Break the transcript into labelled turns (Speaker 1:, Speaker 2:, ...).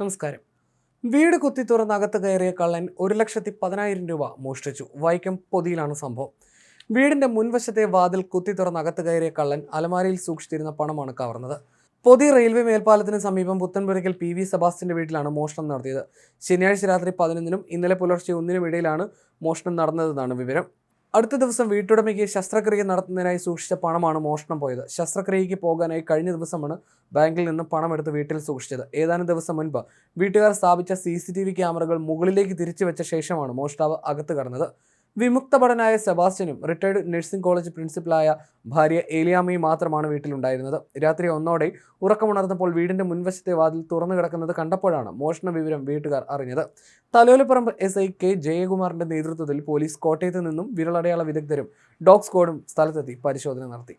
Speaker 1: നമസ്കാരം. വീട് കുത്തി തുറന്ന് അകത്ത് കയറിയ കള്ളൻ ഒരു ലക്ഷത്തി പതിനായിരം രൂപ മോഷ്ടിച്ചു. വൈക്കം പൊതിയിലാണ് സംഭവം. വീടിന്റെ മുൻവശത്തെ വാതിൽ കുത്തി തുറന്ന് അകത്ത് കയറിയ കള്ളൻ അലമാരയിൽ സൂക്ഷിച്ചിരുന്ന പണമാണ് കവർന്നത്. പൊതി റെയിൽവേ മേൽപ്പാലത്തിന് സമീപം പുത്തൻപുരയ്ക്കൽ പി വി സെബാസ്റ്റിന്റെ വീട്ടിലാണ് മോഷണം നടത്തിയത്. ശനിയാഴ്ച രാത്രി പതിനൊന്നിനും ഇന്നലെ പുലർച്ചെ ഒന്നിനും ഇടയിലാണ് മോഷണം നടന്നതെന്നാണ് വിവരം. അടുത്ത ദിവസം വീട്ടുടമയ്ക്ക് ശസ്ത്രക്രിയ നടത്തുന്നതിനായി സൂക്ഷിച്ച പണമാണ് മോഷണം പോയത്. ശസ്ത്രക്രിയയ്ക്ക് പോകാനായി കഴിഞ്ഞ ദിവസമാണ് ബാങ്കിൽ നിന്ന് പണമെടുത്ത് വീട്ടിൽ സൂക്ഷിച്ചത്. ഏതാനും ദിവസം മുൻപ് വീട്ടുകാർ സ്ഥാപിച്ച സി ക്യാമറകൾ മുകളിലേക്ക് തിരിച്ചു വെച്ച ശേഷമാണ് മോഷ്ടാവ് അകത്ത് കടന്നത്. വിമുക്ത ഭടനായ സെബാസ്റ്റ്യനും റിട്ടയർഡ് നഴ്സിംഗ് കോളേജ് പ്രിൻസിപ്പലായ ഭാര്യ ഏലിയാമ്മയും മാത്രമാണ് വീട്ടിലുണ്ടായിരുന്നത്. രാത്രി ഒന്നോടെ ഉറക്കമുണർന്നപ്പോൾ വീടിന്റെ മുൻവശത്തെ വാതിൽ തുറന്നു കിടക്കുന്നത് കണ്ടപ്പോഴാണ് മോഷണ വിവരം വീട്ടുകാർ അറിഞ്ഞത്. തലോലപ്പറമ്പ് എസ് ഐ കെ ജയകുമാറിന്റെ നേതൃത്വത്തിൽ പോലീസ് കോട്ടയത്ത് നിന്നും വിരളടയാള വിദഗ്ധരും ഡോഗ് സ്ക്വാഡും സ്ഥലത്തെത്തി പരിശോധന നടത്തി.